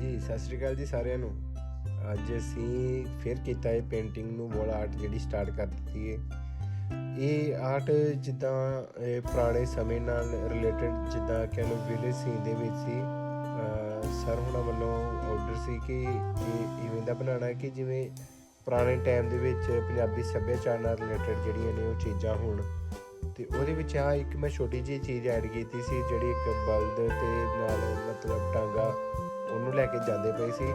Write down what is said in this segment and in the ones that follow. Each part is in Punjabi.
ਹਾਂਜੀ ਸਤਿ ਸ਼੍ਰੀ ਅਕਾਲ ਜੀ ਸਾਰਿਆਂ ਨੂੰ। ਅੱਜ ਅਸੀਂ ਫਿਰ ਕੀਤਾ ਇਹ ਪੇਂਟਿੰਗ ਨੂੰ ਵਾਲ ਆਰਟ ਜਿਹੜੀ ਸਟਾਰਟ ਕਰ ਦਿੱਤੀ ਹੈ ਇਹ ਆਰਟ ਜਿੱਦਾਂ, ਇਹ ਪੁਰਾਣੇ ਸਮੇਂ ਨਾਲ ਰਿਲੇਟਡ ਜਿੱਦਾਂ ਕਹਿ ਲਓ ਵਿਲੇਜ ਸੀਨ ਦੇ ਵਿੱਚ ਸੀ। ਸਰ ਹੁਣਾਂ ਵੱਲੋਂ ਆਰਡਰ ਸੀ ਕਿ ਇਹ ਇਵੇਂ ਦਾ ਬਣਾਉਣਾ ਕਿ ਜਿਵੇਂ ਪੁਰਾਣੇ ਟਾਈਮ ਦੇ ਵਿੱਚ ਪੰਜਾਬੀ ਸੱਭਿਆਚਾਰ ਨਾਲ ਰਿਲੇਟਡ ਜਿਹੜੀਆਂ ਨੇ ਉਹ ਚੀਜ਼ਾਂ ਹੋਣ। ਤੇ ਉਹਦੇ ਵਿੱਚ ਆ ਇੱਕ ਮੈਂ ਛੋਟੀ ਜਿਹੀ ਚੀਜ਼ ਐਡ ਕੀਤੀ ਸੀ, ਜਿਹੜੀ ਇੱਕ ਬਲਦ ਤੇ ਨਾਲ ਮਤਲਬ ਟਾਂਗਾ ਉਹਨੂੰ ਲੈ ਕੇ ਜਾਂਦੇ ਪਏ ਸੀ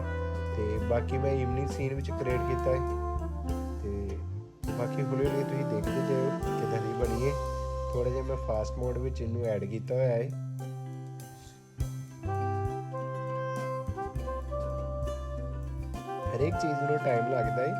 ਤੇ ਬਾਕੀ ਮੈਂ ਈਵਨਿੰਗ ਸੀਨ ਵਿੱਚ ਕ੍ਰੀਏਟ ਕੀਤਾ ਹੈ। ਤੇ ਬਾਕੀ ਹੌਲੀ ਹੌਲੀ ਤੁਸੀਂ ਦੇਖਦੇ ਜਾਓ ਕਿਦਾਂ ਦੀ ਬਣੀ ਹੈ। ਥੋੜਾ ਜਿਹਾ ਮੈਂ ਫਾਸਟ ਮੋਡ ਵਿੱਚ ਇਹਨੂੰ ਐਡ ਕੀਤਾ ਹੋਇਆ ਹੈ। ਹਰੇਕ ਚੀਜ਼ ਨੂੰ ਟਾਈਮ ਲੱਗਦਾ ਹੈ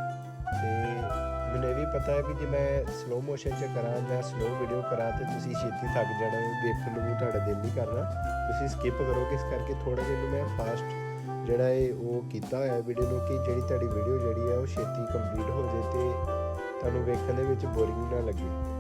ਤੇ ਮੈਨੂੰ ਇਹ ਵੀ ਪਤਾ ਹੈ ਵੀ ਜੇ ਮੈਂ ਸਲੋ ਮੋਸ਼ਨ 'ਚ ਕਰਾਂ ਜਾਂ ਸਲੋ ਵੀਡੀਓ ਕਰਾਂ ਤੇ ਤੁਸੀਂ ਛੇਤੀ ਥੱਕ ਜਾਣਾ ਹੈ ਦੇਖਣ ਨੂੰ ਵੀ ਤੁਹਾਡਾ ਦਿਲ ਨਹੀਂ ਕਰਨਾ। ਤੁਸੀਂ ਸਕਿਪ ਕਰੋਗੇ ਇਸ ਕਰਕੇ ਥੋੜਾ ਜਿਹਾ ਮੈਂ ਫਾਸਟ ਜਿਹੜਾ ਹੈ ਉਹ ਕੀਤਾ ਹੋਇਆ ਵੀਡੀਓ ਨੂੰ ਕਿ ਜਿਹੜੀ ਤੁਹਾਡੀ ਵੀਡੀਓ ਜਿਹੜੀ ਹੈ ਉਹ ਛੇਤੀ ਕੰਪਲੀਟ ਹੋ ਜਾਏ ਤੇ ਤੁਹਾਨੂੰ ਵੇਖਣ ਦੇ ਵਿੱਚ ਬੋਰਿੰਗ ਨਾ ਲੱਗੇ।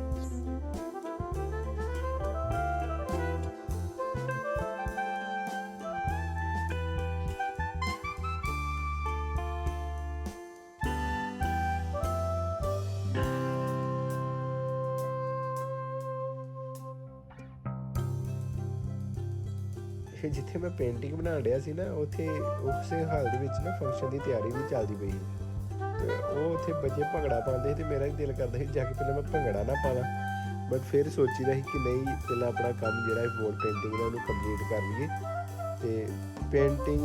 ਜਿੱਥੇ ਮੈਂ ਪੇਂਟਿੰਗ ਬਣਾਉਣ ਰਿਹਾ ਸੀ ਨਾ, ਉੱਥੇ ਉਸੇ ਹਾਲ ਦੇ ਵਿੱਚ ਨਾ ਫੰਕਸ਼ਨ ਦੀ ਤਿਆਰੀ ਵੀ ਚੱਲਦੀ ਪਈ ਤੇ ਉਹ ਉੱਥੇ ਬੱਚੇ ਭੰਗੜਾ ਪਾਉਂਦੇ ਸੀ ਤੇ ਮੇਰਾ ਹੀ ਦਿਲ ਕਰਦਾ ਸੀ ਜਾ ਕੇ ਪਹਿਲਾਂ ਮੈਂ ਭੰਗੜਾ ਨਾ ਪਾਵਾਂ। ਬਟ ਫਿਰ ਸੋਚੀਦਾ ਸੀ ਕਿ ਨਹੀਂ, ਪਹਿਲਾਂ ਆਪਣਾ ਕੰਮ ਜਿਹੜਾ ਹੈ ਵੋਲ ਪੇਂਟਿੰਗ ਦਾ ਉਹਨੂੰ ਕੰਪਲੀਟ ਕਰ ਲਈਏ। ਤੇ ਪੇਂਟਿੰਗ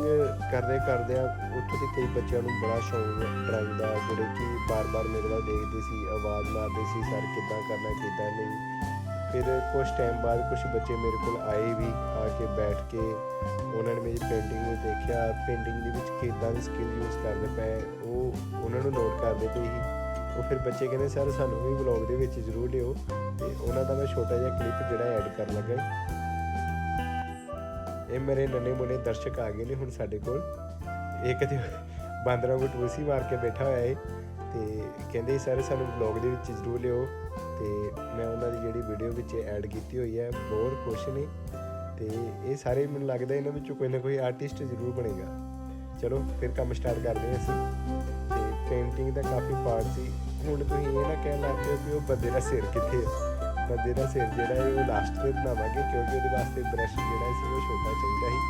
ਕਰਦੇ ਕਰਦੇ ਆ ਉੱਥੋਂ ਦੇ ਕਈ ਬੱਚਿਆਂ ਨੂੰ ਬੜਾ ਸ਼ੌਂਕ ਡਰਾਇੰਗ ਦਾ ਜਿਹੜੇ ਕਿ ਬਾਰ-ਬਾਰ ਮੇਰੇ ਨਾਲ ਦੇਖਦੇ ਸੀ, ਆਵਾਜ਼ ਮਾਰਦੇ ਸੀ, ਸਰ ਕਿੱਦਾਂ ਕਰਨਾ, ਕਿੱਦਾਂ ਨਹੀਂ। ਫਿਰ ਕੁਝ ਟਾਈਮ ਬਾਅਦ ਕੁਝ ਬੱਚੇ ਮੇਰੇ ਕੋਲ ਆਏ ਵੀ ਕੇ ਬੈਠ ਕੇ ਉਹਨਾਂ ਨੇ ਮੇਰੀ ਪੇਂਟਿੰਗ ਨੂੰ ਦੇਖਿਆ। ਪੇਂਟਿੰਗ ਦੇ ਵਿੱਚ ਕਿੱਦਾਂ ਦੀ ਸਕਿੱਲ ਯੂਜ਼ ਕਰਦੇ ਪਏ ਉਹ ਉਹਨਾਂ ਨੂੰ ਨੋਟ ਕਰਦੇ ਪਏ ਸੀ। ਉਹ ਫਿਰ ਬੱਚੇ ਕਹਿੰਦੇ, ਸਰ, ਸਾਨੂੰ ਵੀ ਵਲੌਗ ਦੇ ਵਿੱਚ ਜ਼ਰੂਰ ਲਿਓ। ਤੇ ਉਹਨਾਂ ਦਾ ਮੈਂ ਛੋਟਾ ਜਿਹਾ ਕਲਿੱਪ ਜਿਹੜਾ ਐਡ ਕਰਨ ਲੱਗਾ ਇਹ ਮੇਰੇ ਨੰਨੇ ਮੁੰਨੇ ਦਰਸ਼ਕ ਆ ਗਏ ਨੇ ਹੁਣ ਸਾਡੇ ਕੋਲ। ਇਹ ਕਦੇ ਬਾਂਦਰਾਂ ਨੂੰ ਟੂਸੀ ਮਾਰ ਕੇ ਬੈਠਾ ਹੋਇਆ ਏ ਤੇ ਕਹਿੰਦੇ, ਸਰ, ਸਾਨੂੰ ਵਲੌਗ ਦੇ ਵਿੱਚ ਜ਼ਰੂਰ ਲਿਓ। ਤੇ ਮੈਂ ਉਹਨਾਂ ਦੀ ਜਿਹੜੀ ਵੀਡੀਓ ਵਿੱਚ ਐਡ ਕੀਤੀ ਹੋਈ ਹੈ, ਬਹੁਤ ਖੁਸ਼ ਨੇ। ਤੇ ਇਹ ਸਾਰੇ ਮੈਨੂੰ ਲੱਗਦਾ ਇਹਨਾਂ ਵਿੱਚੋਂ ਕੋਈ ਨਾ ਕੋਈ ਆਰਟਿਸਟ ਜ਼ਰੂਰ ਬਣੇਗਾ। ਚਲੋ, ਫਿਰ ਕੰਮ ਸਟਾਰਟ ਕਰਦੇ ਹਾਂ ਅਸੀਂ। ਤੇ ਪੇਂਟਿੰਗ ਦਾ ਕਾਫੀ ਪਾਰਟ ਸੀ। ਹੁਣ ਤੁਸੀਂ ਇਹ ਨਾ ਕਹਿਣ ਲੱਗ ਪਏ ਕਿ ਉਹ ਬੰਦੇ ਦਾ ਸਿਰ ਕਿੱਥੇ ਹੈ ਬੰਦੇ ਦਾ ਸਿਰ ਜਿਹੜਾ ਹੈ ਉਹ ਲਾਸਟ ਤੇ ਬਣਾਵਾਂਗੇ, ਕਿਉਂਕਿ ਉਹਦੇ ਵਾਸਤੇ ਬ੍ਰਸ਼ ਜਿਹੜਾ ਸੀ ਉਹ ਛੋਟਾ ਚਾਹੀਦਾ ਸੀ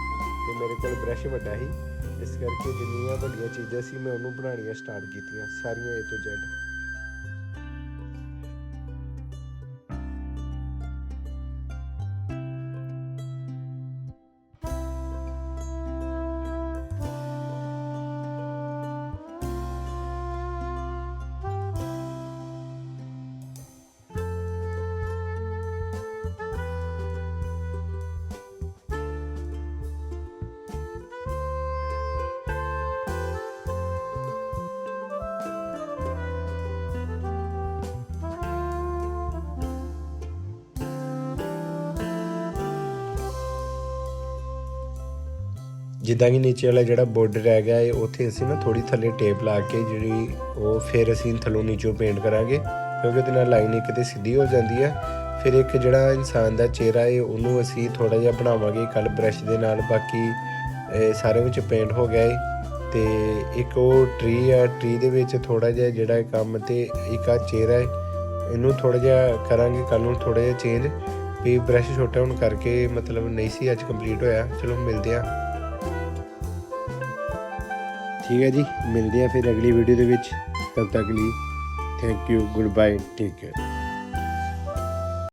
ਤੇ ਮੇਰੇ ਕੋਲ ਬ੍ਰਸ਼ ਵੱਡਾ ਸੀ। ਇਸ ਕਰਕੇ ਜਿੰਨੀਆਂ ਵੱਡੀਆਂ ਚੀਜ਼ਾਂ ਸੀ, ਮੈਂ ਉਹਨੂੰ ਬਣਾਉਣੀਆਂ ਸਟਾਰਟ ਕੀਤੀਆਂ, ਸਾਰੀਆਂ A ਤੋਂ Z ਜਿੱਦਾਂ ਕਿ ਨੀਚੇ ਵਾਲਾ ਜਿਹੜਾ ਬਾਰਡਰ ਰਹਿ ਗਿਆ ਹੈ ਉੱਥੇ ਅਸੀਂ ਨਾ ਥੋੜੀ ਥੱਲੇ ਟੇਪ ਲਾ ਕੇ ਜਿਹੜੀ ਉਹ ਫਿਰ ਅਸੀਂ ਥੱਲੋਂ ਨੀਚੋਂ ਪੇਂਟ ਕਰਾਂਗੇ, ਕਿਉਂਕਿ ਉਹਦੇ ਨਾਲ ਲਾਈਨ ਇੱਕ ਤੇ ਸਿੱਧੀ ਹੋ ਜਾਂਦੀ ਹੈ ਫਿਰ ਇੱਕ ਜਿਹੜਾ ਇਨਸਾਨ ਦਾ ਚਿਹਰਾ ਏ, ਉਹਨੂੰ ਅਸੀਂ ਥੋੜਾ ਜਿਹਾ ਬਣਾਵਾਂਗੇ ਕੱਲ ਬ੍ਰਸ਼ ਦੇ ਨਾਲ, ਬਾਕੀ ਇਹ ਸਾਰੇ ਵਿੱਚ ਪੇਂਟ ਹੋ ਗਿਆ ਏ। ਤੇ ਇੱਕ ਉਹ ਟਰੀ ਆ ਟਰੀ ਦੇ ਵਿੱਚ ਥੋੜਾ ਜਿਹਾ ਜਿਹੜਾ ਕੰਮ ਤੇ ਇੱਕ ਆ ਚਿਹਰਾ ਹੈ ਇਹਨੂੰ ਥੋੜਾ ਜਿਹਾ ਕਰਾਂਗੇ ਕੱਲ ਨੂੰ ਥੋੜਾ ਜਿਹਾ ਚੇਂਜ ਵੀ ਬ੍ਰਸ਼ ਛੋਟਾ ਹੋਣ ਕਰਕੇ ਮਤਲਬ ਨਹੀਂ ਸੀ ਅੱਜ ਕੰਪਲੀਟ ਹੋਇਆ। ਚਲੋ ਮਿਲਦੇ ਆ। ਠੀਕ ਹੈ ਜੀ, ਮਿਲਦੇ ਆ ਫਿਰ ਅਗਲੀ ਵੀਡੀਓ ਦੇ ਵਿੱਚ। ਤਦ ਤੱਕ ਲਈ thank you good bye take care